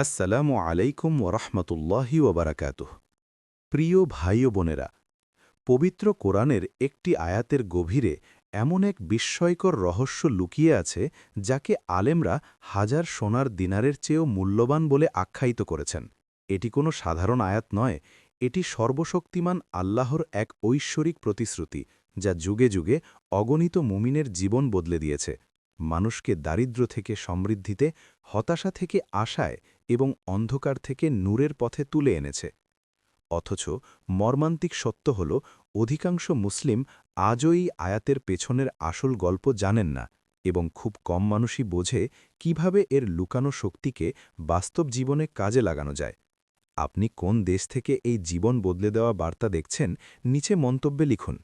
আসসালামু আলাইকুম ওরহমতুল্লাহি ওবরাকাতুহ। প্রিয় ভাই বোনেরা, পবিত্র কোরআনের একটি আয়াতের গভীরে এমন এক বিস্ময়কর রহস্য লুকিয়ে আছে যাকে আলেমরা হাজার সোনার দিনারের চেয়েও মূল্যবান বলে আখ্যায়িত করেছেন। এটি কোনো সাধারণ আয়াত নয়, এটি সর্বশক্তিমান আল্লাহর এক ঐশ্বরিক প্রতিশ্রুতি যা যুগে যুগে অগণিত মুমিনের জীবন বদলে দিয়েছে। মানুষকে দারিদ্র্য থেকে সমৃদ্ধিতে, হতাশা থেকে আশায় এবং অন্ধকার থেকে নূরের পথে তুলে এনেছে। অথচ মর্মান্তিক সত্য হল, অধিকাংশ মুসলিম আজও এই আয়াতের পেছনের আসল গল্প জানেন না এবং খুব কম মানুষই বোঝে কীভাবে এর লুকানো শক্তিকে বাস্তব জীবনে কাজে লাগানো যায়। আপনি কোন দেশ থেকে এই জীবন বদলে দেওয়া বার্তা দেখছেন, নিচে মন্তব্যে লিখুন।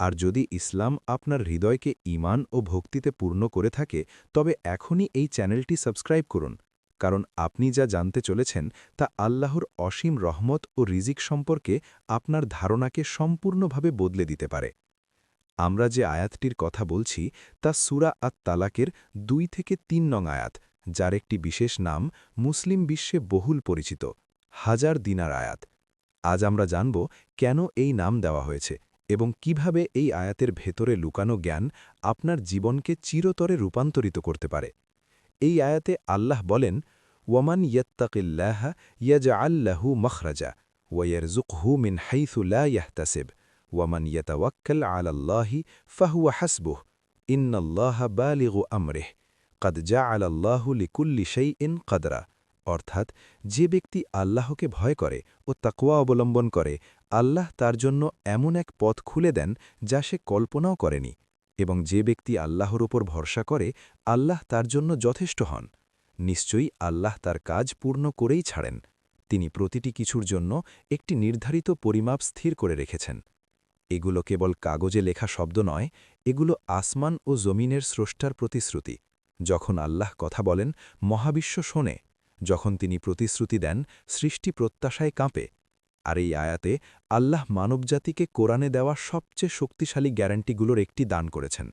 আর যদি ইসলাম আপনার হৃদয়কে ইমান ও ভক্তিতে পূর্ণ করে থাকে, তবে এখনই এই চ্যানেলটি সাবস্ক্রাইব করুন। কারণ আপনি যা জানতে চলেছেন তা আল্লাহর অসীম রহমত ও রিজিক সম্পর্কে আপনার ধারণাকে সম্পূর্ণভাবে বদলে দিতে পারে। আমরা যে আয়াতটির কথা বলছি তা সুরা আত তালাকের দুই থেকে তিন নং আয়াত, যার একটি বিশেষ নাম মুসলিম বিশ্বে বহুল পরিচিত, হাজার দিনার আয়াত। আজ আমরা জানব কেন এই নাম দেওয়া হয়েছে এবং কীভাবে এই আয়াতের ভেতরে লুকানো জ্ঞান আপনার জীবনকে চিরতরে রূপান্তরিত করতে পারে। এই আয়াতে আল্লাহ বলেন, ওয়ামান ইয়ত্তাকিল্লাহ ইয়াজা আল্লাহু মখরাজা ওয়ারজুকহু মিন হাইথুল্লা ইয়াহতাসিব। ওয়ামান ইয়তাওয়াক্কাল আলাল্লাহি ফাহুয়া হাসবুহ। ইন্নাল্লাহ বালিগু আমরেহ। কদ জা আলাল্লাহু লিকুল্লি সেই ইন কদরা। অর্থাৎ, যে ব্যক্তি আল্লাহকে ভয় করে ও তাকুয়া অবলম্বন করে, আল্লাহ তার জন্য এমন এক পথ খুলে দেন যা সে কল্পনাও করেনি। এবং যে ব্যক্তি আল্লাহর উপর ভরসা করে, আল্লাহ তার জন্য যথেষ্ট হন। নিশ্চয়ই আল্লাহ তার কাজ পূর্ণ করেই ছাড়েন। তিনি প্রতিটি কিছুর জন্য একটি নির্ধারিত পরিমাপ স্থির করে রেখেছেন। এগুলো কেবল কাগজে লেখা শব্দ নয়, এগুলো আসমান ও জমিনের স্রষ্টার প্রতিশ্রুতি। যখন আল্লাহ কথা বলেন, মহাবিশ্ব শোনে। যখন তিনি প্রতিশ্রুতি দেন, সৃষ্টি প্রত্যাশায় কাঁপে। আর এই আয়াতে আল্লাহ মানবজাতিকে কোরআনে দেওয়া সবচেয়ে শক্তিশালী গ্যারান্টিগুলোর একটি দান করেছেন।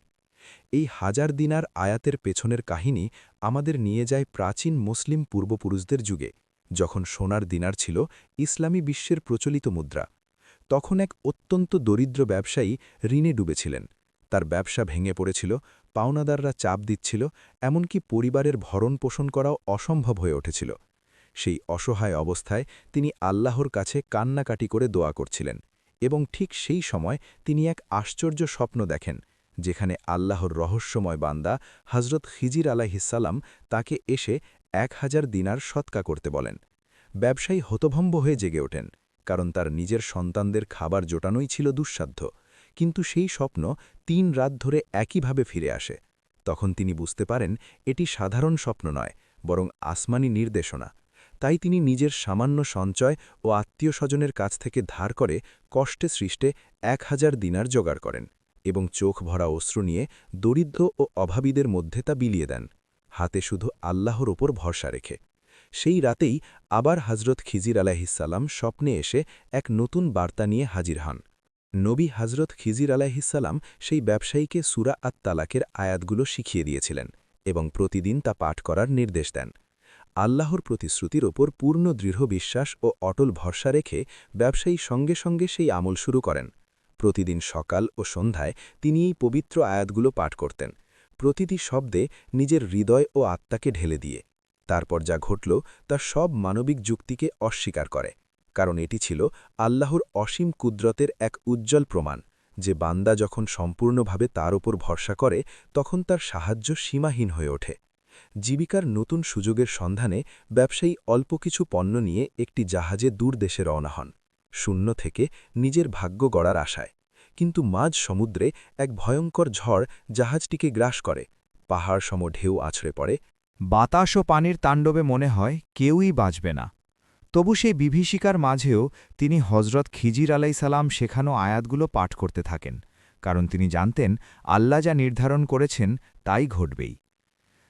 এই হাজার দিনার আয়াতের পেছনের কাহিনী আমাদের নিয়ে যায় প্রাচীন মুসলিম পূর্বপুরুষদের যুগে, যখন সোনার দিনার ছিল ইসলামী বিশ্বের প্রচলিত মুদ্রা। তখন এক অত্যন্ত দরিদ্র ব্যবসায়ী ঋণে ডুবেছিলেন। তার ব্যবসা ভেঙে পড়েছিল, পাওনাদাররা চাপ দিচ্ছিল, এমনকি পরিবারের ভরণ পোষণ করাও অসম্ভব হয়ে উঠেছিল। সেই অসহায় অবস্থায় তিনি আল্লাহর কাছে কান্নাকাটি করে দোয়া করছিলেন এবং ঠিক সেই সময় তিনি এক আশ্চর্য স্বপ্ন দেখেন, যেখানে আল্লাহর রহস্যময় বান্দা হজরত খিজির আলাহিসাল্লাম তাকে এসে এক হাজার দিনার সৎকা করতে বলেন। ব্যবসায়ী হতভম্ব হয়ে জেগে ওঠেন, কারণ তার নিজের সন্তানদের খাবার জোটানোই ছিল দুঃসাধ্য, কিন্তু সেই স্বপ্ন তিন রাত ধরে একইভাবে ফিরে আসে। তখন তিনি বুঝতে পারেন, এটি সাধারণ স্বপ্ন নয়, বরং আসমানি নির্দেশনা। তাই তিনি নিজের সামান্য সঞ্চয় ও আত্মীয় স্বজনের কাছ থেকে ধার করে কষ্টে সৃষ্টে এক হাজার দিনার জোগাড় করেন এবং চোখ ভরা অশ্রু নিয়ে দরিদ্র ও অভাবীদের মধ্যে তা বিলিয়ে দেন, হাতে শুধু আল্লাহর ওপর ভরসা রেখে। সেই রাতেই আবার হজরত খিজির আলাহিসাল্লাম স্বপ্নে এসে এক নতুন বার্তা নিয়ে হাজির হন। নবী হজরত খিজির আলাহিসাল্লাম সেই ব্যবসায়ীকে সুরা আত তালাকের আয়াতগুলো শিখিয়ে দিয়েছিলেন এবং প্রতিদিন তা পাঠ করার নির্দেশ দেন। আল্লাহর প্রতিশ্রুতির ওপর পূর্ণ দৃঢ় বিশ্বাস ও অটল ভরসা রেখে ব্যবসায়ী সঙ্গে সঙ্গে সেই আমল শুরু করেন। প্রতিদিন সকাল ও সন্ধ্যায় তিনি এই পবিত্র আয়াতগুলো পাঠ করতেন। প্রতিটি শব্দে নিজের হৃদয় ও আত্মাকে ঢেলে দিয়ে। তারপর যা ঘটল তা সব মানবিক যুক্তিকে অস্বীকার করে। কারণ এটি ছিল আল্লাহর অসীম কুদরতের এক উজ্জ্বল প্রমাণ, যে বান্দা যখন সম্পূর্ণভাবে তার ওপর ভরসা করে, তখন তার সাহায্য সীমাহীন হয়ে ওঠে। জীবিকার নতুন সুযোগের সন্ধানে ব্যবসায়ী অল্প কিছু পণ্য নিয়ে একটি জাহাজে দূর দেশে রওনা হন। শূন্য থেকে নিজের ভাগ্য গড়ার আশায়। কিন্তু মাঝ সমুদ্রে এক ভয়ঙ্কর ঝড় জাহাজটিকে গ্রাস করে। পাহাড় সম ঢেউ আছড়ে পড়ে। বাতাস ও পানির তাণ্ডবে মনে হয় কেউই বাঁচবে না। তবু সেই বিভীষিকার মাঝেও তিনি হজরত খিজির আলাইসালাম শেখানো আয়াতগুলো পাঠ করতে থাকেন। কারণ তিনি জানতেন, আল্লাহ যা নির্ধারণ করেছেন, তাই ঘটবেই।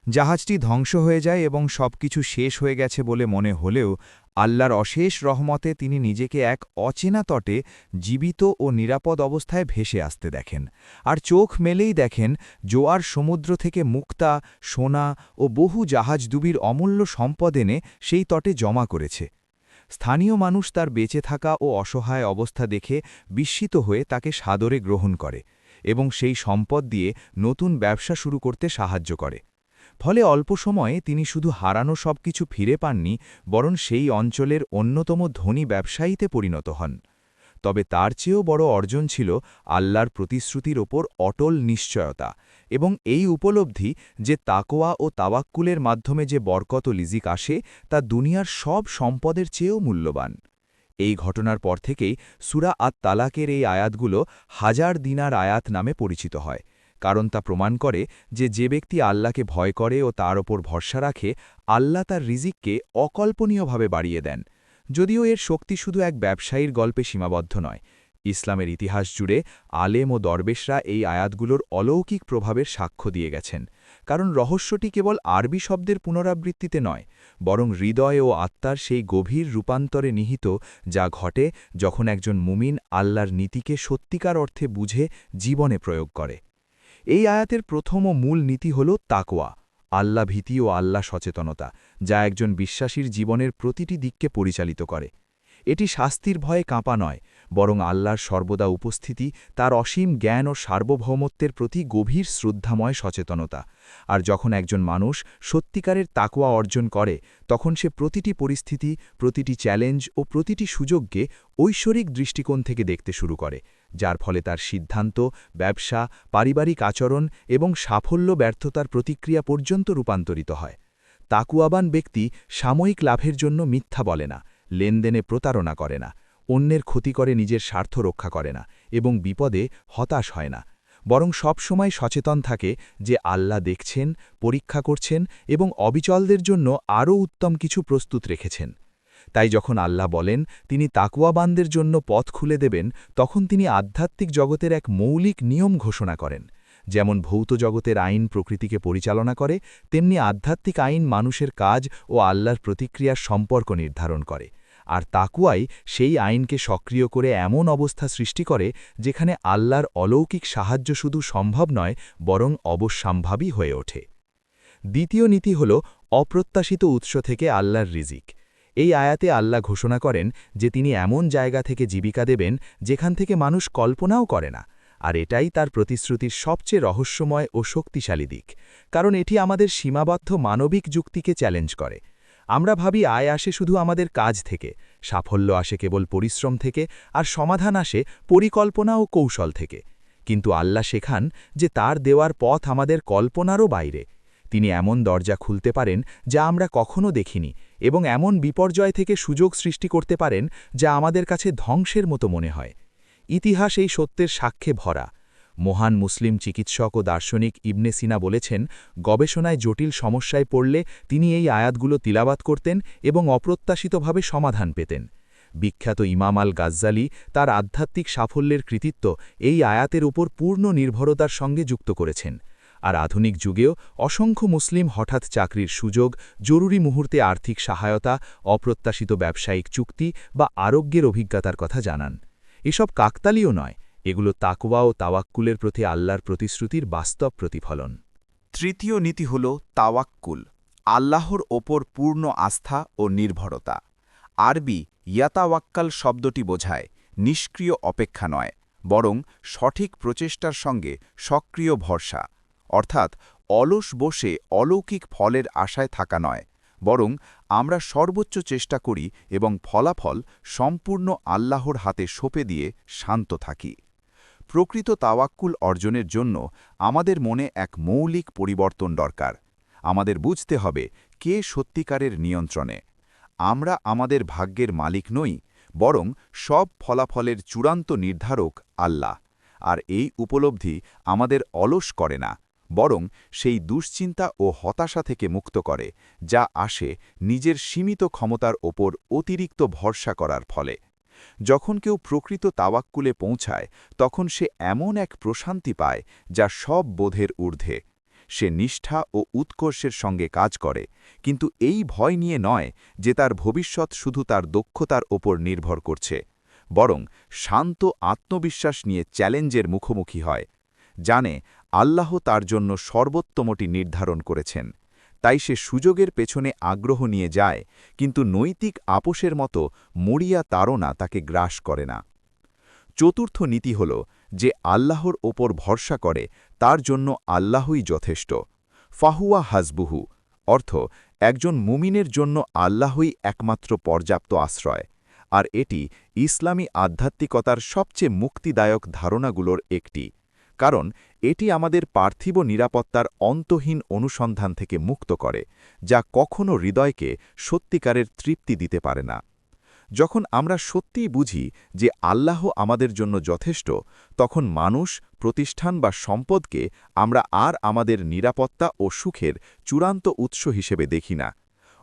জাহাজটি ধ্বংস হয়ে যায় এবং সবকিছু শেষ হয়ে গেছে বলে মনে হলেও আল্লাহর অশেষ রহমতে তিনি নিজেকে এক অচেনা তটে জীবিত ও নিরাপদ অবস্থায় ভেসে আসতে দেখেন। আর চোখ মেলেই দেখেন জোয়ার সমুদ্র থেকে মুক্তা, সোনা ও বহু জাহাজ জাহাজডুবির অমূল্য সম্পদ এনে সেই তটে জমা করেছে। স্থানীয় মানুষ তার বেঁচে থাকা ও অসহায় অবস্থা দেখে বিস্মিত হয়ে তাকে সাদরে গ্রহণ করে এবং সেই সম্পদ দিয়ে নতুন ব্যবসা শুরু করতে সাহায্য করে। ফলে অল্প সময়ে তিনি শুধু হারানো সব কিছু ফিরে পাননি, বরং সেই অঞ্চলের অন্যতম ধনী ব্যবসায়ীতে পরিণত হন। তবে তার চেয়েও বড় অর্জন ছিল আল্লাহর প্রতিশ্রুতির ওপর অটল নিশ্চয়তা এবং এই উপলব্ধি যে তাকোয়া ও তাওয়াক্কুলের মাধ্যমে যে বরকত লিজিক আসে, তা দুনিয়ার সব সম্পদের চেয়েও মূল্যবান। এই ঘটনার পর থেকেই সুরা আত তালাকের এই আয়াতগুলো হাজার দিনার আয়াত নামে পরিচিত হয়। কারণ তা প্রমাণ করে যে যে ব্যক্তি আল্লাহকে ভয় করে ও তার ওপর ভরসা রাখে, আল্লাহ তার রিজিককে অকল্পনীয়ভাবে বাড়িয়ে দেন। যদিও এর শক্তি শুধু এক ব্যবসায়ীর গল্পে সীমাবদ্ধ নয়, ইসলামের ইতিহাস জুড়ে আলেম ও দরবেশরা এই আয়াতগুলোর অলৌকিক প্রভাবের সাক্ষ্য দিয়ে গেছেন, কারণ রহস্যটি কেবল আরবি শব্দের পুনরাবৃত্তিতে নয়, বরং হৃদয় ও আত্মার সেই গভীর রূপান্তরে নিহিত, যা ঘটে যখন একজন মুমিন আল্লাহর নীতিকে সত্যিকার অর্থে বুঝে জীবনে প্রয়োগ করে। এই আয়াতের প্রথম ও মূল নীতি হল তাকোয়া আল্লাহ ভীতি ও আল্লাহ সচেতনতা, যা একজন বিশ্বাসীর জীবনের প্রতিটি দিককে পরিচালিত করে। এটি শাস্তির ভয়ে কাঁপা নয়, বরং আল্লাহর সর্বদা উপস্থিতি, তার অসীম জ্ঞান ও সার্বভৌমত্বের প্রতি গভীর শ্রদ্ধাময় সচেতনতা। আর যখন একজন মানুষ সত্যিকারের তাকোয়া অর্জন করে, তখন সে প্রতিটি পরিস্থিতি, প্রতিটি চ্যালেঞ্জ ও প্রতিটি সুযোগকে ঐশ্বরিক দৃষ্টিকোণ থেকে দেখতে শুরু করে। যার ফলে তার সিদ্ধান্ত, ব্যবসা, পারিবারিক আচরণ এবং সাফল্য ব্যর্থতার প্রতিক্রিয়া পর্যন্ত রূপান্তরিত হয়। তাকুয়াবান ব্যক্তি সাময়িক লাভের জন্য মিথ্যা বলে না, লেনদেনে প্রতারণা করে না, অন্যের ক্ষতি করে নিজের স্বার্থ রক্ষা করে না এবং বিপদে হতাশ হয় না। বরং সব সময় সচেতন থাকে যে আল্লাহ দেখছেন, পরীক্ষা করছেন এবং অবিচলদের জন্য আরও উত্তম কিছু প্রস্তুত রেখেছেন। তাই যখন আল্লাহ বলেন, তিনি তাকুয়াবানদের জন্য পথ খুলে দেবেন, তখন তিনি আধ্যাত্মিক জগতের এক মৌলিক নিয়ম ঘোষণা করেন। যেমন ভৌত জগতের আইন প্রকৃতিকে পরিচালনা করে, তেমনি আধ্যাত্মিক আইন মানুষের কাজ ও আল্লাহর প্রতিক্রিয়ার সম্পর্ক নির্ধারণ করে। আর তাকুয়াই সেই আইনকে সক্রিয় করে এমন অবস্থা সৃষ্টি করে, যেখানে আল্লাহর অলৌকিক সাহায্য শুধু সম্ভব নয়, বরং অবশ্যম্ভাবী হয়ে ওঠে। দ্বিতীয় নীতি হল, অপ্রত্যাশিত উৎস থেকে আল্লাহর রিজিক। এই আয়াতে আল্লাহ ঘোষণা করেন যে তিনি এমন জায়গা থেকে জীবিকা দেবেন যেখান থেকে মানুষ কল্পনাও করে না, আর এটাই তার প্রতিশ্রুতির সবচেয়ে রহস্যময় ও শক্তিশালী দিক, কারণ এটি আমাদের সীমাবদ্ধ মানবিক যুক্তিকে চ্যালেঞ্জ করে। আমরা ভাবি আয় আসে শুধু আমাদের কাজ থেকে, সাফল্য আসে কেবল পরিশ্রম থেকে, আর সমাধান আসে পরিকল্পনা ও কৌশল থেকে। কিন্তু আল্লাহ শেখান যে তার দেওয়ার পথ আমাদের কল্পনারও বাইরে। তিনি এমন দরজা খুলতে পারেন যা আমরা কখনো দেখিনি এবং এমন বিপর্যয় থেকে সুযোগ সৃষ্টি করতে পারেন যা আমাদের কাছে ধ্বংসের মতো মনে হয়। ইতিহাস এই সত্যের সাক্ষ্যে ভরা। মহান মুসলিম চিকিৎসক ও দার্শনিক ইবনে সিনা বলেছেন, গবেষণায় জটিল সমস্যায় পড়লে তিনি এই আয়াতগুলো তিলাবাত করতেন এবং অপ্রত্যাশিতভাবে সমাধান পেতেন। বিখ্যাত ইমাম আল গাজ্জালি তার আধ্যাত্মিক সাফল্যের কৃতিত্ব এই আয়াতের উপর পূর্ণ নির্ভরতার সঙ্গে যুক্ত করেছেন। আর আধুনিক যুগেও অসংখ্য মুসলিম হঠাৎ চাকরির সুযোগ, জরুরি মুহূর্তে আর্থিক সহায়তা, অপ্রত্যাশিত ব্যবসায়িক চুক্তি বা আরোগ্যের অভিজ্ঞতার কথা জানান। এসব কাকতালীয় নয়, এগুলো তাকওয়া ও তাওয়াক্কুলের প্রতি আল্লাহর প্রতিশ্রুতির বাস্তব প্রতিফলন। তৃতীয় নীতি হল তাওয়াক্কুল, আল্লাহর ওপর পূর্ণ আস্থা ও নির্ভরতা। আরবি ইয়াতাওয়াক্কাল শব্দটি বোঝায় নিষ্ক্রিয় অপেক্ষা নয়, বরং সঠিক প্রচেষ্টার সঙ্গে সক্রিয় ভরসা। অর্থাৎ অলস বসে অলৌকিক ফলের আশায় থাকা নয়, বরং আমরা সর্বোচ্চ চেষ্টা করি এবং ফলাফল সম্পূর্ণ আল্লাহর হাতে সঁপে দিয়ে শান্ত থাকি। প্রকৃত তাওয়াক্কুল অর্জনের জন্য আমাদের মনে এক মৌলিক পরিবর্তন দরকার। আমাদের বুঝতে হবে কে সত্যিকারের নিয়ন্ত্রণে। আমরা আমাদের ভাগ্যের মালিক নই, বরং সব ফলাফলের চূড়ান্ত নির্ধারক আল্লাহ, আর এই উপলব্ধি আমাদের অলস করে না। বরং সেই দুশ্চিন্তা ও হতাশা থেকে মুক্ত করে, যা আসে নিজের সীমিত ক্ষমতার ওপর অতিরিক্ত ভরসা করার ফলে। যখন কেউ প্রকৃত তাওয়াক্কুলে পৌঁছায়, তখন সে এমন এক প্রশান্তি পায় যা সব বোধের ঊর্ধ্বে। সে নিষ্ঠা ও উৎকর্ষের সঙ্গে কাজ করে, কিন্তু এই ভয় নিয়ে নয় যে তার ভবিষ্যৎ শুধু তার দক্ষতার ওপর নির্ভর করছে, বরং শান্ত আত্মবিশ্বাস নিয়ে চ্যালেঞ্জের মুখোমুখি হয়। জানে আল্লাহ তার জন্য সর্বোত্তমটি নির্ধারণ করেছেন। তাই সে সুযোগের পেছনে আগ্রহ নিয়ে যায়, কিন্তু নৈতিক আপোষের মতো মরিয়া তাড়না তাকে গ্রাস করে না। চতুর্থ নীতি হল যে আল্লাহর ওপর ভরসা করে, তার জন্য আল্লাহই যথেষ্ট। ফাহুয়া হাজবুহু অর্থ একজন মুমিনের জন্য আল্লাহই একমাত্র পর্যাপ্ত আশ্রয়, আর এটি ইসলামী আধ্যাত্মিকতার সবচেয়ে মুক্তিদায়ক ধারণাগুলোর একটি, কারণ এটি আমাদের পার্থিব নিরাপত্তার অন্তহীন অনুসন্ধান থেকে মুক্ত করে, যা কখনও হৃদয়কে সত্যিকারের তৃপ্তি দিতে পারে না। যখন আমরা সত্যিই বুঝি যে আল্লাহ আমাদের জন্য যথেষ্ট, তখন মানুষ, প্রতিষ্ঠান বা সম্পদকে আমরা আর আমাদের নিরাপত্তা ও সুখের চূড়ান্ত উৎস হিসেবে দেখি না।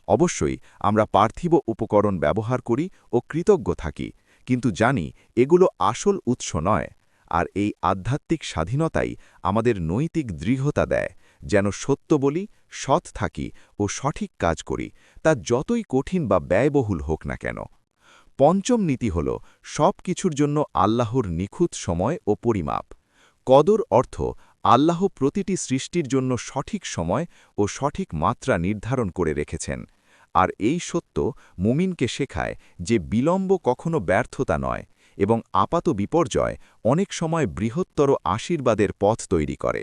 অবশ্যই আমরা পার্থিব উপকরণ ব্যবহার করি ও কৃতজ্ঞ থাকি, কিন্তু জানি এগুলো আসল উৎস নয়। আর এই আধ্যাত্মিক স্বাধীনতাই আমাদের নৈতিক দৃঢ়তা দেয়, যেন সত্য বলি, সৎ থাকি ও সঠিক কাজ করি, তা যতই কঠিন বা ব্যয়বহুল হোক না কেন। পঞ্চম নীতি হল সব কিছুর জন্য আল্লাহর নিখুঁত সময় ও পরিমাপ। কদর অর্থ আল্লাহ প্রতিটি সৃষ্টির জন্য সঠিক সময় ও সঠিক মাত্রা নির্ধারণ করে রেখেছেন, আর এই সত্য মুমিনকে শেখায় যে বিলম্ব কখনো ব্যর্থতা নয়। এবং আপাত বিপর্যয় অনেক সময় বৃহত্তর আশীর্বাদের পথ তৈরি করে।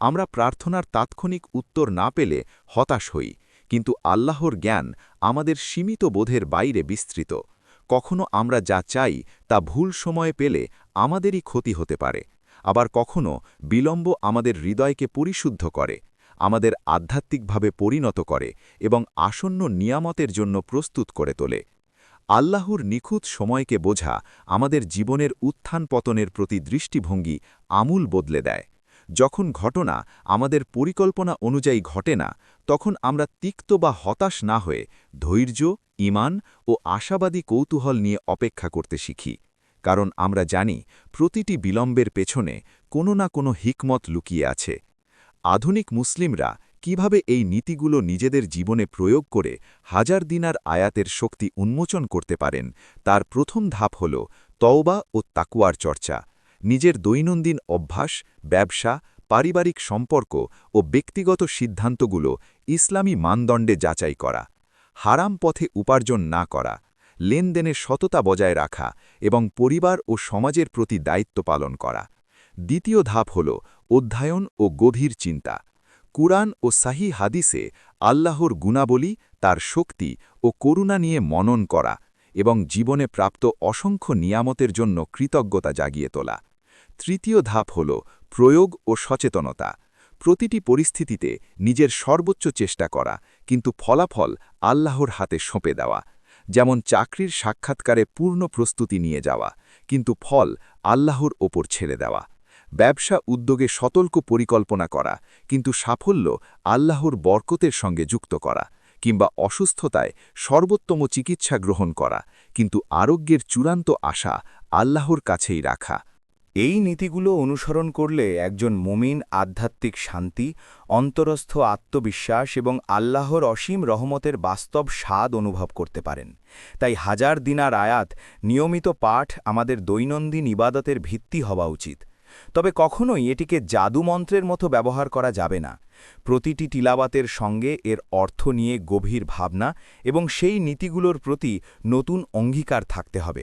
আমরা প্রার্থনার তাৎক্ষণিক উত্তর না পেলে হতাশ হই, কিন্তু আল্লাহর জ্ঞান আমাদের সীমিত বোধের বাইরে বিস্তৃত। কখনো আমরা যা চাই তা ভুল সময়ে পেলে আমাদেরই ক্ষতি হতে পারে। আবার কখনো বিলম্ব আমাদের হৃদয়কে পরিশুদ্ধ করে, আমাদের আধ্যাত্মিকভাবে পরিণত করে এবং আসন্ন নিয়ামতের জন্য প্রস্তুত করে তোলে। আল্লাহর নিখুঁত সময়কে বোঝা আমাদের জীবনের উত্থান পতনের প্রতি দৃষ্টিভঙ্গি আমূল বদলে দেয়। যখন ঘটনা আমাদের পরিকল্পনা অনুযায়ী ঘটে না, তখন আমরা তিক্ত বা হতাশ না হয়ে ধৈর্য ইমান ও আশাবাদী কৌতূহল নিয়ে অপেক্ষা করতে শিখি। কারণ আমরা জানি প্রতিটি বিলম্বের পেছনে কোনো না কোনো হিকমত লুকিয়ে আছে। আধুনিক মুসলিমরা কীভাবে এই নীতিগুলো নিজেদের জীবনে প্রয়োগ করে হাজার দিনার আয়াতের শক্তি উন্মোচন করতে পারেন, তার প্রথম ধাপ হল তওবা ও তাকুয়ার চর্চা। নিজের দৈনন্দিন অভ্যাস, ব্যবসা, পারিবারিক সম্পর্ক ও ব্যক্তিগত সিদ্ধান্তগুলো ইসলামী মানদণ্ডে যাচাই করা, হারাম পথে উপার্জন না করা লেনদেনের সততা বজায় রাখা এবং পরিবার ও সমাজের প্রতি দায়িত্ব পালন করা। দ্বিতীয় ধাপ হল অধ্যয়ন ও গভীর চিন্তা। কুরআন ও সাহি হাদিসে আল্লাহর গুণাবলী, তার শক্তি ও করুণা নিয়ে মনন করা এবং জীবনে প্রাপ্ত অসংখ্য নিয়ামতের জন্য কৃতজ্ঞতা জাগিয়ে তোলা। তৃতীয় ধাপ হল প্রয়োগ ও সচেতনতা। প্রতিটি পরিস্থিতিতে নিজের সর্বোচ্চ চেষ্টা করা, কিন্তু ফলাফল আল্লাহর হাতে সঁপে দেওয়া। যেমন চাকরির সাক্ষাৎকারে পূর্ণ প্রস্তুতি নিয়ে যাওয়া, কিন্তু ফল আল্লাহর ওপর ছেড়ে দেওয়া। ব্যবসা উদ্যোগে সতর্ক পরিকল্পনা করা, কিন্তু সাফল্য আল্লাহর বরকতের সঙ্গে যুক্ত করা, কিংবা অসুস্থতায় সর্বোত্তম চিকিৎসা গ্রহণ করা, কিন্তু আরোগ্যের চূড়ান্ত আশা আল্লাহর কাছেই রাখা। এই নীতিগুলো অনুসরণ করলে একজন মুমিন আধ্যাত্মিক শান্তি, অন্তরস্থ আত্মবিশ্বাস এবং আল্লাহর অসীম রহমতের বাস্তব স্বাদ অনুভব করতে পারেন। তাই হাজার দিনার আয়াত নিয়মিত পাঠ আমাদের দৈনন্দিন ইবাদতের ভিত্তি হওয়া উচিত। তবে কখনোই এটিকে জাদুমন্ত্রের মতো ব্যবহার করা যাবে না। প্রতিটি টিলাবাতের সঙ্গে এর অর্থ নিয়ে গভীর ভাবনা এবং সেই নীতিগুলোর প্রতি নতুন অঙ্গীকার থাকতে হবে।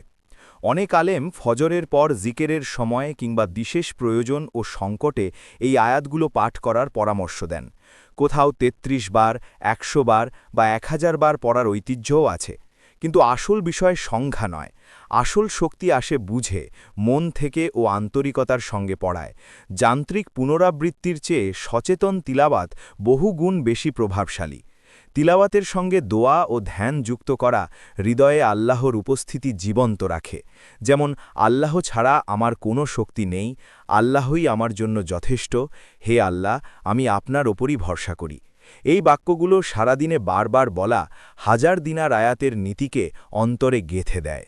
অনেক আলেম ফজরের পর জিকেরের সময় কিংবা বিশেষ প্রয়োজন ও সংকটে এই আয়াতগুলো পাঠ করার পরামর্শ দেন। কোথাও ৩৩ বার, একশো বার বা এক হাজার বার পড়ার ঐতিহ্যও আছে। কিন্তু আসল বিষয় সংখ্যা নয়। আসল শক্তি আসে বুঝে, মন থেকে ও আন্তরিকতার সঙ্গে পড়ায়। যান্ত্রিক পুনরাবৃত্তির চেয়ে সচেতন তিলাবাত বহুগুণ বেশি প্রভাবশালী। তিলাওয়াতের সঙ্গে দোয়া ও ধ্যান যুক্ত করা হৃদয়ে আল্লাহর উপস্থিতি জীবন্ত রাখে। যেমন, আল্লাহ ছাড়া আমার কোনো শক্তি নেই, আল্লাহই আমার জন্য যথেষ্ট, হে আল্লাহ, আমি আপনার ওপরই ভরসা করি। এই বাক্যগুলো সারাদিনে বারবার বলা হাজার দিনার আয়াতের নীতিকে অন্তরে গেথে দেয়।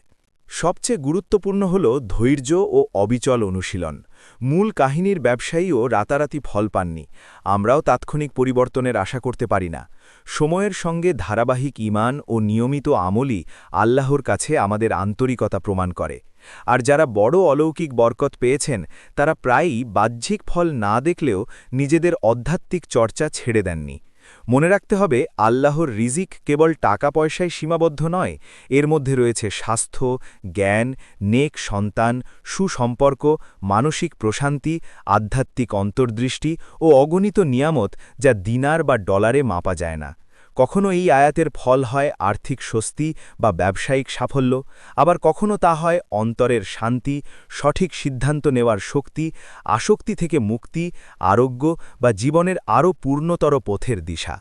সবচেয়ে গুরুত্বপূর্ণ হল ধৈর্য ও অবিচল অনুশীলন। মূল কাহিনীর ব্যবসায়ীও রাতারাতি ফল পাননি। আমরাও তাৎক্ষণিক পরিবর্তনের আশা করতে পারি না। সময়ের সঙ্গে ধারাবাহিক ইমান ও নিয়মিত আমলই আল্লাহর কাছে আমাদের আন্তরিকতা প্রমাণ করে। আর যারা বড় অলৌকিক বরকত পেয়েছেন, তারা প্রায়ই বাহ্যিক ফল না দেখলেও নিজেদের আধ্যাত্মিক চর্চা ছেড়ে দেননি। মনে রাখতে হবে, আল্লাহর রিজিক কেবল টাকা পয়সায় সীমাবদ্ধ নয়, এর মধ্যে রয়েছে স্বাস্থ্য, জ্ঞান, নেক সন্তান, সুসম্পর্ক, মানসিক প্রশান্তি, আধ্যাত্মিক অন্তর্দৃষ্টি ও অগণিত নিয়ামত যা দিনার বা ডলারে মাপা যায় না। কখনো এই আয়াতের ফল হয় আর্থিক স্বস্তি বা ব্যবসায়িক সাফল্য, আবার কখনো তা হয় অন্তরের শান্তি, সঠিক সিদ্ধান্ত নেওয়ার শক্তি, আসক্তি থেকে মুক্তি, আরোগ্য বা জীবনের আরও পূর্ণতর পথের দিশা।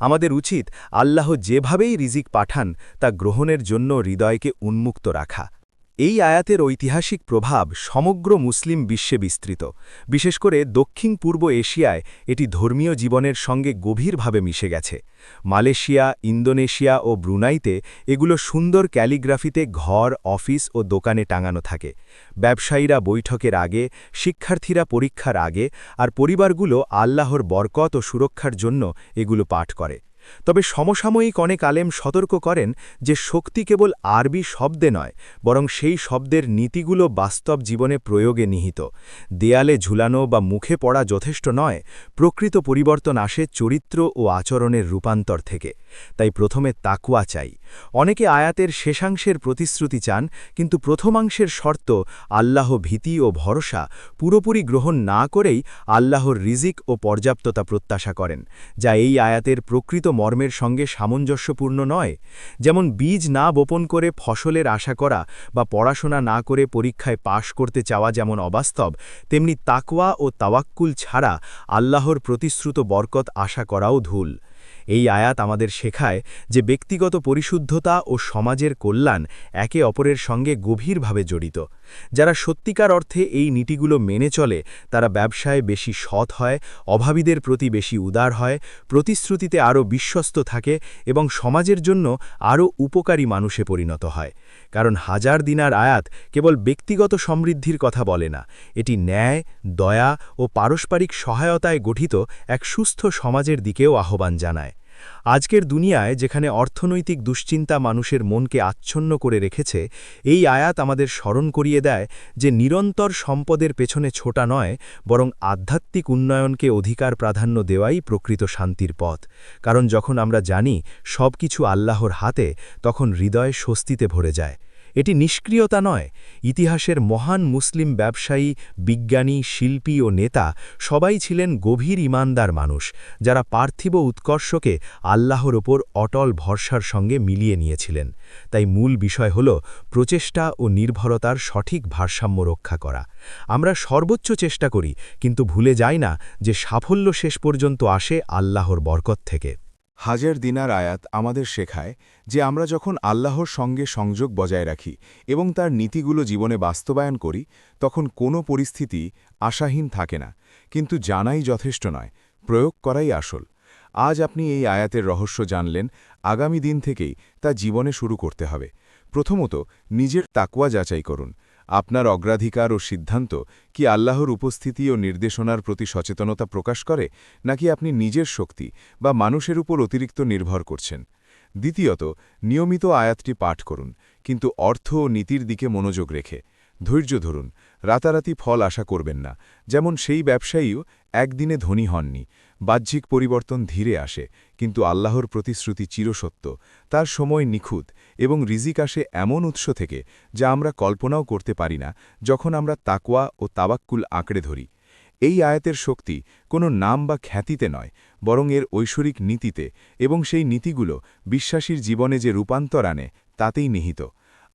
আমাদের উচিত আল্লাহ যেভাবেই রিজিক পাঠান, তা গ্রহণের জন্য হৃদয়কে উন্মুক্ত রাখা। এই আয়াতের ঐতিহাসিক প্রভাব সমগ্র মুসলিম বিশ্বে বিস্তৃত। বিশেষ করে দক্ষিণ পূর্ব এশিয়ায় এটি ধর্মীয় জীবনের সঙ্গে গভীরভাবে মিশে গেছে। মালয়েশিয়া, ইন্দোনেশিয়া ও ব্রুনাইতে এগুলো সুন্দর ক্যালিগ্রাফিতে ঘর, অফিস ও দোকানে টাঙানো থাকে। ব্যবসায়ীরা বৈঠকের আগে, শিক্ষার্থীরা পরীক্ষার আগে আর পরিবারগুলো আল্লাহর বরকত ও সুরক্ষার জন্য এগুলো পাঠ করে। তবে সমসাময়িক অনেক আলেম সতর্ক করেন যে শক্তি কেবল আরবি শব্দে নয়, বরং সেই শব্দের নীতিগুলো বাস্তব জীবনে প্রয়োগে নিহিত। দেয়ালে ঝুলানো বা মুখে পড়া যথেষ্ট নয়, প্রকৃত পরিবর্তন আসে চরিত্র ও আচরণের রূপান্তর থেকে। তাই প্রথমে তাকুয়া চাই অনেকে আয়াতের শেষাংশের প্রতিশ্রুতি চান, কিন্তু প্রথমাংশের শর্ত আল্লাহ ভীতি ও ভরসা পুরোপুরি গ্রহণ না করেই আল্লাহর রিজিক ও পর্যাপ্ততা প্রত্যাশা করেন, যা এই আয়াতের প্রকৃত মর্মের সঙ্গে সামঞ্জস্যপূর্ণ নয়। যেমন বীজ না বপন করে ফসলের আশা করা বা পড়াশোনা না করে পরীক্ষায় পাশ করতে চাওয়া যেমন অবাস্তব, তেমনি তাকওয়া ও তাওয়াক্কুল ছাড়া আল্লাহর প্রতিশ্রুত বরকত আশা করাও ধুল। এই আয়াত আমাদের শেখায় যে ব্যক্তিগত পরিশুদ্ধতা ও সমাজের কল্যাণ একে অপরের সঙ্গে গভীরভাবে জড়িত। যারা সত্যিকার অর্থে এই নীতিগুলো মেনে চলে, তারা ব্যবসায় বেশি সৎ হয়, অভাবীদের প্রতি বেশি উদার হয়, প্রতিশ্রুতিতে আরও বিশ্বস্ত থাকে এবং সমাজের জন্য আরও উপকারী মানুষে পরিণত হয়। কারণ হাজার দিনার আয়াত কেবল ব্যক্তিগত সমৃদ্ধির কথা বলে না, এটি ন্যায়, দয়া ও পারস্পরিক সহায়তায় গঠিত এক সুস্থ সমাজের দিকেও আহ্বান জানায়। আজকের দুনিয়ায় যেখানে অর্থনৈতিক দুশ্চিন্তা মানুষের মনকে আচ্ছন্ন করে রেখেছে, এই আয়াত আমাদের স্মরণ করিয়ে দেয় যে নিরন্তর সম্পদের পেছনে ছোটা নয়, বরং আধ্যাত্মিক উন্নয়নকে অধিকার প্রাধান্য দেওয়াই প্রকৃত শান্তির পথ। কারণ যখন আমরা জানি সব কিছু আল্লাহর হাতে, তখন হৃদয় স্বস্তিতে ভরে যায়। এটি নিষ্ক্রিয়তা নয়। ইতিহাসের মহান মুসলিম ব্যবসায়ী, বিজ্ঞানী, শিল্পী ও নেতা সবাই ছিলেন গভীর ইমানদার মানুষ, যারা পার্থিব উৎকর্ষকে আল্লাহর ওপর অটল ভরসার সঙ্গে মিলিয়ে নিয়েছিলেন। তাই মূল বিষয় হল প্রচেষ্টা ও নির্ভরতার সঠিক ভারসাম্য রক্ষা করা। আমরা সর্বোচ্চ চেষ্টা করি, কিন্তু ভুলে যাই না যে সাফল্য শেষ পর্যন্ত আসে আল্লাহর বরকত থেকে। হাজার দিনার আয়াত আমাদের শেখায় যে আমরা যখন আল্লাহর সঙ্গে সংযোগ বজায় রাখি এবং তার নীতিগুলো জীবনে বাস্তবায়ন করি, তখন কোনো পরিস্থিতি আশাহীন থাকে না। কিন্তু জানাই যথেষ্ট নয়, প্রয়োগ করাই আসল। আজ আপনি এই আয়াতের রহস্য জানলেন, আগামী দিন থেকেই তা জীবনে শুরু করতে হবে। প্রথমত, নিজের তাকুয়া যাচাই করুন। আপনার অগ্রাধিকার ও সিদ্ধান্ত কি আল্লাহর উপস্থিতি ও নির্দেশনার প্রতি সচেতনতা প্রকাশ করে, নাকি আপনি নিজের শক্তি বা মানুষের উপর অতিরিক্ত নির্ভর করছেন? দ্বিতীয়ত, নিয়মিত আয়াতটি পাঠ করুন, কিন্তু অর্থ ও নীতির দিকে মনোযোগ রেখে। ধৈর্য ধরুন রাতারাতি ফল আশা করবেন না। যেমন সেই ব্যবসায়ীও একদিনে ধনী হননি। বাহ্যিক পরিবর্তন ধীরে আসে, কিন্তু আল্লাহর প্রতিশ্রুতি চিরসত্য। তার সময় নিখুঁত এবং রিজিক আসে এমন উৎস থেকে যা আমরা কল্পনাও করতে পারি না, যখন আমরা তাকওয়া ও তাবাক্কুল আঁকড়ে ধরি। এই আয়াতের শক্তি কোনো নাম বা খ্যাতিতে নয়, বরং এর ঐশ্বরিক নীতিতে এবং সেই নীতিগুলো বিশ্বাসীর জীবনে যে রূপান্তর আনে, তাতেই নিহিত।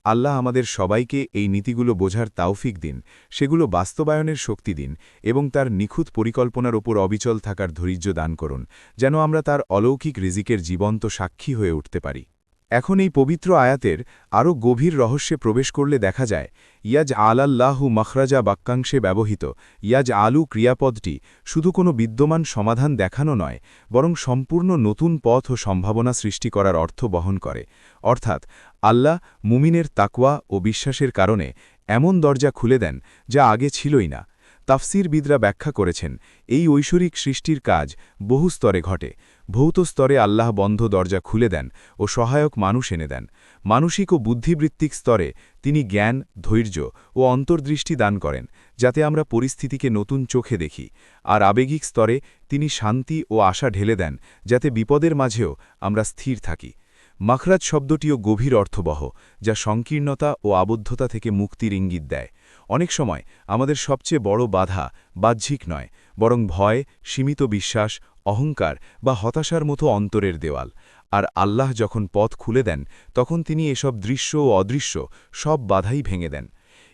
আল্লাহ আমাদের সবাইকে এই নীতিগুলো বোঝার তাওফিক দিন, সেগুলো বাস্তবায়নের শক্তি দিন এবং তার নিখুঁত পরিকল্পনার ওপর অবিচল থাকার ধৈর্য দান করুন, যেন আমরা তার অলৌকিক রিজিকের জীবন্ত সাক্ষী হয়ে উঠতে পারি। এখন এই পবিত্র আয়াতের আরও গভীর রহস্যে প্রবেশ করলে দেখা যায়, ইয়াজ আলাল্লাহু মখরাজা বাক্যাংশে ব্যবহৃত, ইয়াজ আলু ক্রিয়াপদটি শুধু কোনো বিদ্যমান সমাধান দেখানো নয়, বরং সম্পূর্ণ নতুন পথ ও সম্ভাবনা সৃষ্টি করার অর্থ বহন করে। অর্থাৎ, আল্লাহ মুমিনের তাকওয়া ও বিশ্বাসের কারণে এমন দরজা খুলে দেন যা আগে ছিলই না। তাফসিরবিদরা ব্যাখ্যা করেছেন, এই ঐশ্বরিক সৃষ্টির কাজ বহু স্তরে ঘটে। ভৌত স্তরে আল্লাহ বন্ধ দরজা খুলে দেন ও সহায়ক মানুষ এনে দেন। মানসিক ও বুদ্ধিবৃত্তিক স্তরে তিনি জ্ঞান, ধৈর্য ও অন্তর্দৃষ্টি দান করেন, যাতে আমরা পরিস্থিতিকে নতুন চোখে দেখি। আর আবেগিক স্তরে তিনি শান্তি ও আশা ঢেলে দেন, যাতে বিপদের মাঝেও আমরা স্থির থাকি। মাখরাজ শব্দটিও গভীর অর্থবহ, যা সংকীর্ণতা ও আবদ্ধতা থেকে মুক্তির ইঙ্গিত দেয়। অনেক সময় আমাদের সবচেয়ে বড় বাধা বাহ্যিক নয় বরং ভয়, সীমিত বিশ্বাস, অহংকার বা হতাশার মতো অন্তরের দেওয়াল। আর আল্লাহ যখন পথ খুলে দেন, তখন তিনি এসব দৃশ্য ও অদৃশ্য সব বাধাই ভেঙে দেন।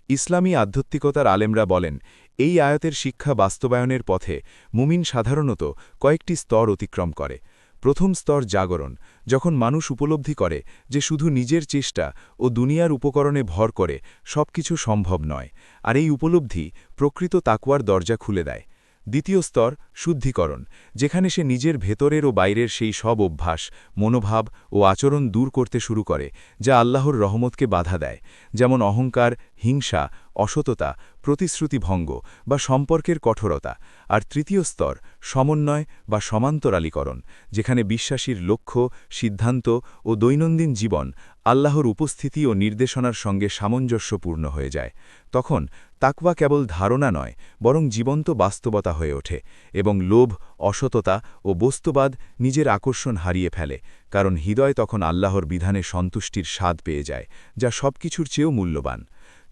ইসলামী আধ্যাত্মিকতার আলেমরা বলেন, এই আয়তের শিক্ষা বাস্তবায়নের পথে মুমিন সাধারণত কয়েকটি স্তর অতিক্রম করে। প্রথম স্তর জাগরণ, যখন মানুষ উপলব্ধি করে যে শুধু নিজের চেষ্টা ও দুনিয়ার উপকরণে ভর করে সবকিছু সম্ভব নয়। আর এই উপলব্ধি প্রকৃত তাকুয়ার দরজা খুলে দেয়। দ্বিতীয় স্তর, শুদ্ধিকরণ, যেখানে সে নিজের ভেতরের ও বাইরের সেই সব অভ্যাস, মনোভাব ও আচরণ দূর করতে শুরু করে, যা আল্লাহর রহমতকে বাধা দেয়, যেমন অহংকার হিংসা, অসততা প্রতিশ্রুতি ভঙ্গ বা সম্পর্কের কঠোরতা, আর তৃতীয় স্তর, সমন্বয় বা সমান্তরালীকরণ, যেখানে বিশ্বাসীর লক্ষ্য, সিদ্ধান্ত ও দৈনন্দিন জীবন আল্লাহর উপস্থিতি ও নির্দেশনার সঙ্গে সামঞ্জস্যপূর্ণ হয়ে যায়। তখন তাকওয়া কেবল ধারণা নয়, বরং জীবন্ত বাস্তবতা হয়ে ওঠে এবং লোভ, অসততা ও বস্তুবাদ নিজের আকর্ষণ হারিয়ে ফেলে, কারণ হৃদয় তখন আল্লাহর বিধানে সন্তুষ্টির স্বাদ পেয়ে যায়, যা সবকিছুর চেয়েও মূল্যবান।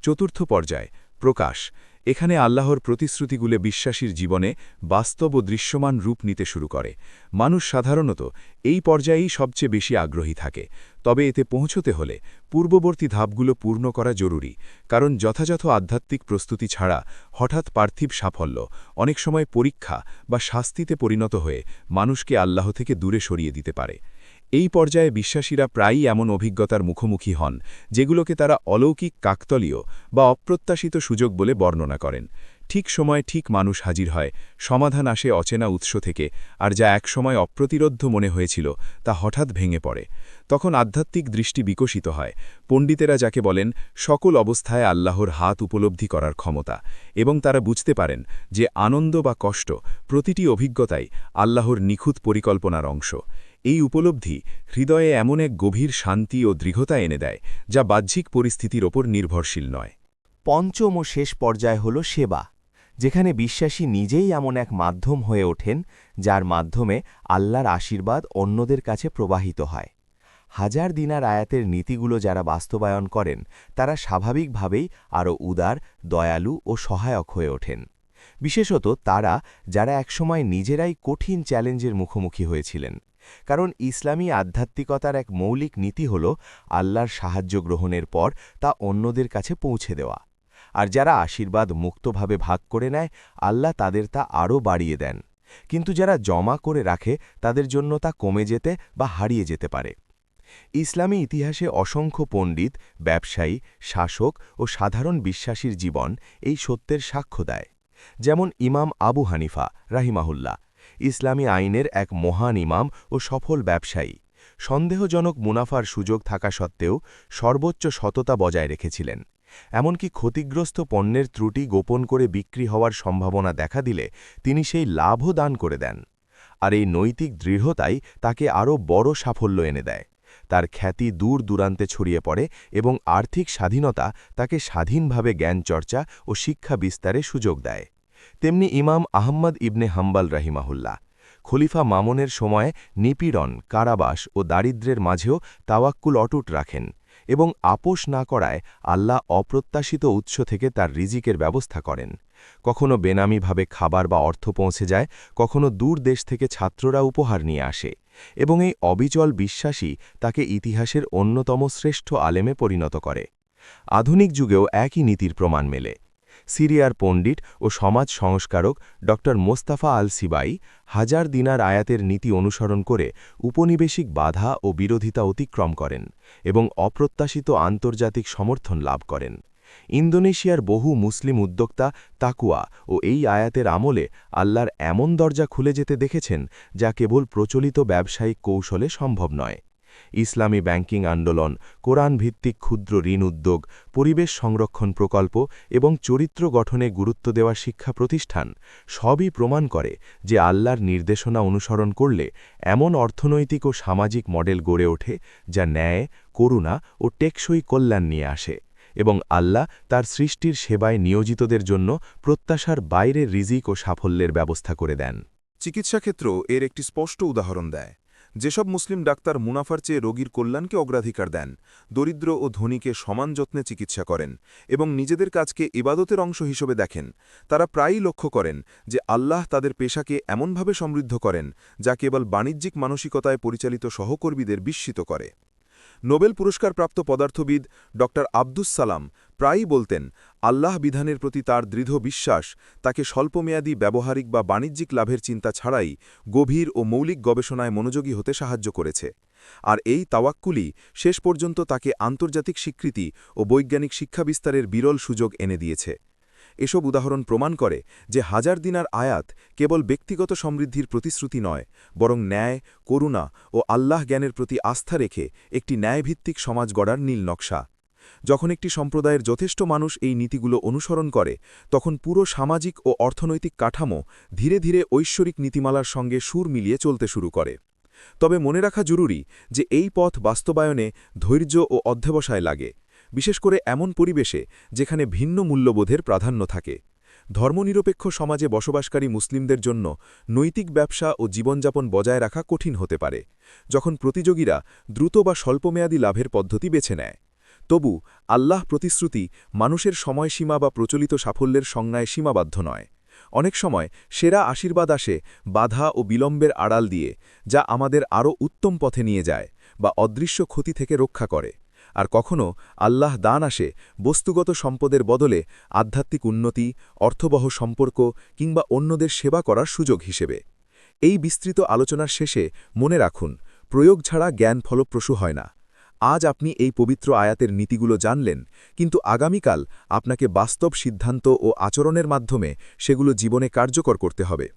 চতুর্থ পর্যায়, প্রকাশ। এখানে আল্লাহর প্রতিশ্রুতিগুলো বিশ্বাসীর জীবনে বাস্তব ও দৃশ্যমান রূপ নিতে শুরু করে। মানুষ সাধারণত এই পর্যায়েই সবচেয়ে বেশি আগ্রহী থাকে। তবে এতে পৌঁছতে হলে পূর্ববর্তী ধাপগুলো পূর্ণ করা জরুরি, কারণ যথাযথ আধ্যাত্মিক প্রস্তুতি ছাড়া হঠাৎ পার্থিব সাফল্য, অনেক সময় পরীক্ষা বা শাস্তিতে পরিণত হয়ে মানুষকে আল্লাহ থেকে দূরে সরিয়ে দিতে পারে। এই পর্যায়ে বিশ্বাসীরা প্রায়ই এমন অভিজ্ঞতার মুখোমুখি হন, যেগুলোকে তারা অলৌকিক, কাকতলীয় বা অপ্রত্যাশিত সুযোগ বলে বর্ণনা করেন। ঠিক সময়ে ঠিক মানুষ হাজির হয়, সমাধান আসে অচেনা উৎস থেকে, আর যা একসময় অপ্রতিরোধ্য মনে হয়েছিল তা হঠাৎ ভেঙে পড়ে। তখন আধ্যাত্মিক দৃষ্টি বিকশিত হয়, পণ্ডিতেরা যাকে বলেন, সকল অবস্থায় আল্লাহর হাত উপলব্ধি করার ক্ষমতা। এবং তারা বুঝতে পারেন যে আনন্দ বা কষ্ট প্রতিটি অভিজ্ঞতাই আল্লাহর নিখুঁত পরিকল্পনার অংশ। এই উপলব্ধি হৃদয়ে এমন এক গভীর শান্তি ও দৃঢ়তা এনে দেয়, যা বাহ্যিক পরিস্থিতির ওপর নির্ভরশীল নয়। পঞ্চম ও শেষ পর্যায় হল সেবা, যেখানে বিশ্বাসী নিজেই এমন এক মাধ্যম হয়ে ওঠেন, যার মাধ্যমে আল্লাহর আশীর্বাদ অন্যদের কাছে প্রবাহিত হয়। হাজার দিনার আয়াতের নীতিগুলো যারা বাস্তবায়ন করেন, তারা স্বাভাবিকভাবেই আরও উদার, দয়ালু ও সহায়ক হয়ে ওঠেন। বিশেষত তারা, যারা একসময় নিজেরাই কঠিন চ্যালেঞ্জের মুখোমুখি হয়েছিলেন। কারণ ইসলামী আধ্যাত্মিকতার এক মৌলিক নীতি হল আল্লাহর সাহায্য গ্রহণের পর তা অন্যদের কাছে পৌঁছে দেওয়া। আর যারা আশীর্বাদ মুক্তভাবে ভাগ করে নেয়, আল্লাহ তাদের তা আরও বাড়িয়ে দেন। কিন্তু যারা জমা করে রাখে, তাদের জন্য তা কমে যেতে বা হারিয়ে যেতে পারে। ইসলামী ইতিহাসে অসংখ্য পণ্ডিত, ব্যবসায়ী, শাসক ও সাধারণ বিশ্বাসীর জীবন এই সত্যের সাক্ষ্য দেয়। যেমন ইমাম আবু হানিফা, রাহিমাহুল্লাহ ইসলামী আইনের এক মহান ইমাম ও সফল ব্যবসায়ী। সন্দেহজনক মুনাফার সুযোগ থাকা সত্ত্বেও সর্বোচ্চ সততা বজায় রেখেছিলেন। এমনকি ক্ষতিগ্রস্ত পণ্যের ত্রুটি গোপন করে বিক্রি হওয়ার সম্ভাবনা দেখা দিলে তিনি সেই লাভও দান করে দেন। আর এই নৈতিক দৃঢ়তাই তাকে আরও বড় সাফল্য এনে দেয়। তার খ্যাতি দূর দূরান্তে ছড়িয়ে পড়ে এবং আর্থিক স্বাধীনতা তাকে স্বাধীনভাবে জ্ঞানচর্চা ও শিক্ষা বিস্তারে সুযোগ দেয়। তেমনি ইমাম আহম্মদ ইবনে হাম্বাল রাহিমাহুল্লাহ। খলিফা মামনের সময় নিপীড়ন, কারাবাস ও দারিদ্র্যের মাঝেও তাওয়াক্কুল অটুট রাখেন এবং আপোষ না করায় আল্লাহ অপ্রত্যাশিত উৎস থেকে তার রিজিকের ব্যবস্থা করেন। কখনো বেনামিভাবে খাবার বা অর্থ পৌঁছে যায়, কখনো দূর দেশ থেকে ছাত্ররা উপহার নিয়ে আসে এবং এই অবিচল বিশ্বাসই তাকে ইতিহাসের অন্যতম শ্রেষ্ঠ আলেমে পরিণত করে। আধুনিক যুগেও একই নীতির প্রমাণ মেলে। সিরিয়ার পণ্ডিত ও সমাজ সংস্কারক ড মোস্তাফা আল সিবাই হাজার দিনার আয়াতের নীতি অনুসরণ করে উপনিবেশিক বাধা ও বিরোধিতা অতিক্রম করেন এবং অপ্রত্যাশিত আন্তর্জাতিক সমর্থন লাভ করেন। ইন্দোনেশিয়ার বহু মুসলিম উদ্যোক্তা তাকুয়া ও এই আয়াতের আমলে আল্লাহর এমন দরজা খুলে যেতে দেখেছেন যা কেবল প্রচলিত ব্যবসায়িক কৌশলে সম্ভব নয়। ইসলামী ব্যাংকিং আন্দোলন কোরআন ভিত্তিক ক্ষুদ্র ঋণ উদ্যোগ, পরিবেশ সংরক্ষণ প্রকল্প এবং চরিত্র গঠনে গুরুত্ব দেওয়া শিক্ষা প্রতিষ্ঠান সবই প্রমাণ করে যে আল্লাহর নির্দেশনা অনুসরণ করলে এমন অর্থনৈতিক ও সামাজিক মডেল গড়ে ওঠে যা ন্যায়, করুণা ও টেকসই কল্যাণ নিয়ে আসে এবং আল্লাহ তার সৃষ্টির সেবায় নিয়োজিতদের জন্য প্রত্যাশার বাইরের রিজিক ও সাফল্যের ব্যবস্থা করে দেন। চিকিৎসাক্ষেত্র এর একটি স্পষ্ট উদাহরণ দেয়। যেসব মুসলিম ডাক্তার মুনাফার চেয়ে রোগীর কল্যাণকে অগ্রাধিকার দেন, দরিদ্র ও ধনীকে সমান যত্নে চিকিৎসা করেন এবং নিজেদের কাজকে ইবাদতের অংশ হিসেবে দেখেন, তারা প্রায়ই লক্ষ্য করেন যে আল্লাহ তাদের পেশাকে এমনভাবে সমৃদ্ধ করেন যা কেবল বাণিজ্যিক মানসিকতায় পরিচালিত সহকর্মীদের বিস্মিত করে। নোবেল পুরস্কারপ্রাপ্ত পদার্থবিদ ড. আব্দুস সালাম প্রায়ই বলতেন, আল্লাহ বিধানের প্রতি তার দৃঢ় বিশ্বাস, তাকে স্বল্পমেয়াদী ব্যবহারিক বা বাণিজ্যিক লাভের চিন্তা ছাড়াই গভীর ও মৌলিক গবেষণায় মনোযোগী হতে সাহায্য করেছে। আর এই তাওয়াক্কুলি শেষ পর্যন্ত তাকে আন্তর্জাতিক স্বীকৃতি ও বৈজ্ঞানিক শিক্ষা বিস্তারের বিরল সুযোগ এনে দিয়েছে। এসব উদাহরণ প্রমাণ করে যে হাজার দিনার আয়াত কেবল ব্যক্তিগত সমৃদ্ধির প্রতিশ্রুতি নয়, বরং ন্যায়, করুণা ও আল্লাহ জ্ঞানের প্রতি আস্থা রেখে একটি ন্যায়ভিত্তিক সমাজ গড়ার নীল নকশা। যখন একটি সম্প্রদায়ের যথেষ্ট মানুষ এই নীতিগুলো অনুসরণ করে, তখন পুরো সামাজিক ও অর্থনৈতিক কাঠামো ধীরে ধীরে ঐশ্বরিক নীতিমালার সঙ্গে সুর মিলিয়ে চলতে শুরু করে। তবে মনে রাখা জরুরি যে এই পথ বাস্তবায়নে ধৈর্য ও অধ্যবসায় লাগে। বিশেষ করে এমন পরিবেশে যেখানে ভিন্ন মূল্যবোধের প্রাধান্য থাকে। ধর্মনিরপেক্ষ সমাজে বসবাসকারী মুসলিমদের জন্য নৈতিক ব্যবসা ও জীবনযাপন বজায় রাখা কঠিন হতে পারে, যখন প্রতিযোগীরা দ্রুত বা স্বল্পমেয়াদী লাভের পদ্ধতি বেছে নেয়। তবু আল্লাহ প্রতিশ্রুতি মানুষের সময়সীমা বা প্রচলিত সাফল্যের সংজ্ঞায় সীমাবদ্ধ নয়। অনেক সময় সেরা আশীর্বাদ আসে বাধা ও বিলম্বের আড়াল দিয়ে, যা আমাদের আরও উত্তম পথে নিয়ে যায় বা অদৃশ্য ক্ষতি থেকে রক্ষা করে। আর কখনও আল্লাহ দান আসে বস্তুগত সম্পদের বদলে আধ্যাত্মিক উন্নতি, অর্থবহ সম্পর্ক কিংবা অন্যদের সেবা করার সুযোগ হিসেবে। এই বিস্তৃত আলোচনার শেষে মনে রাখুন, প্রয়োগ ছাড়া জ্ঞান ফলপ্রসূ হয় না। আজ আপনি এই পবিত্র আয়াতের নীতিগুলো জানলেন, কিন্তু আগামীকাল আপনাকে বাস্তব সিদ্ধান্ত ও আচরণের মাধ্যমে সেগুলো জীবনে কার্যকর করতে হবে।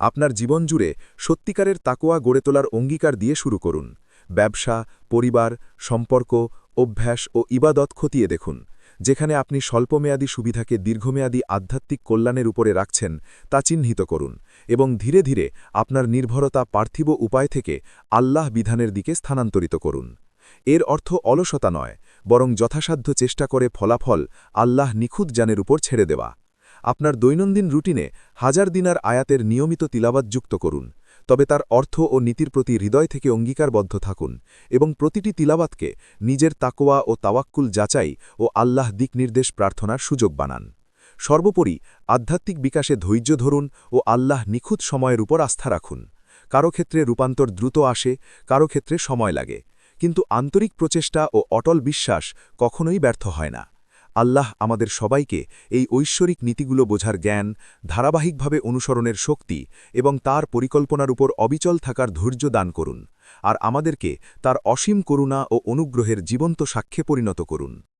আপনার জীবন জুড়ে সত্যিকারের তাকোয়া গড়ে তোলার অঙ্গীকার দিয়ে শুরু করুন। ব্যবসা, পরিবার, সম্পর্ক অভ্যাস ও ইবাদত খতিয়ে দেখুন, যেখানে আপনি স্বল্পমেয়াদী সুবিধাকে দীর্ঘমেয়াদী আধ্যাত্মিক কল্যাণের উপরে রাখছেন তা চিহ্নিত করুন এবং ধীরে ধীরে আপনার নির্ভরতা পার্থিব উপায় থেকে আল্লাহ বিধানের দিকে স্থানান্তরিত করুন। এর অর্থ অলসতা নয়, বরং যথাসাধ্য চেষ্টা করে ফলাফল আল্লাহ নিখুঁত জানের উপর ছেড়ে দেওয়া। আপনার দৈনন্দিন রুটিনে হাজার দিনার আয়াতের নিয়মিত তিলাবাত যুক্ত করুন। তবে তার অর্থ ও নীতির প্রতি হৃদয় থেকে অঙ্গীকারবদ্ধ থাকুন এবং প্রতিটি তিলাবাতকে নিজের তাকোয়া ও তাওয়াক্কুল যাচাই ও আল্লাহ দিক নির্দেশ প্রার্থনার সুযোগ বানান। সর্বোপরি আধ্যাত্মিক বিকাশে ধৈর্য ধরুন ও আল্লাহ নিখুঁত সময়ের উপর আস্থা রাখুন। কারও ক্ষেত্রে রূপান্তর দ্রুত আসে, কারও ক্ষেত্রে সময় লাগে। কিন্তু আন্তরিক প্রচেষ্টা ও অটল বিশ্বাস কখনোই ব্যর্থ হয় না। আল্লাহ আমাদের সবাইকে এই ঐশ্বরিক নীতিগুলো বোঝার জ্ঞান, ধারাবাহিকভাবে অনুসরণের শক্তি এবং তার পরিকল্পনার উপর অবিচল থাকার ধৈর্য দান করুন আর আমাদেরকে তার অসীম করুণা ও অনুগ্রহের জীবন্ত সাক্ষ্যে পরিণত করুন।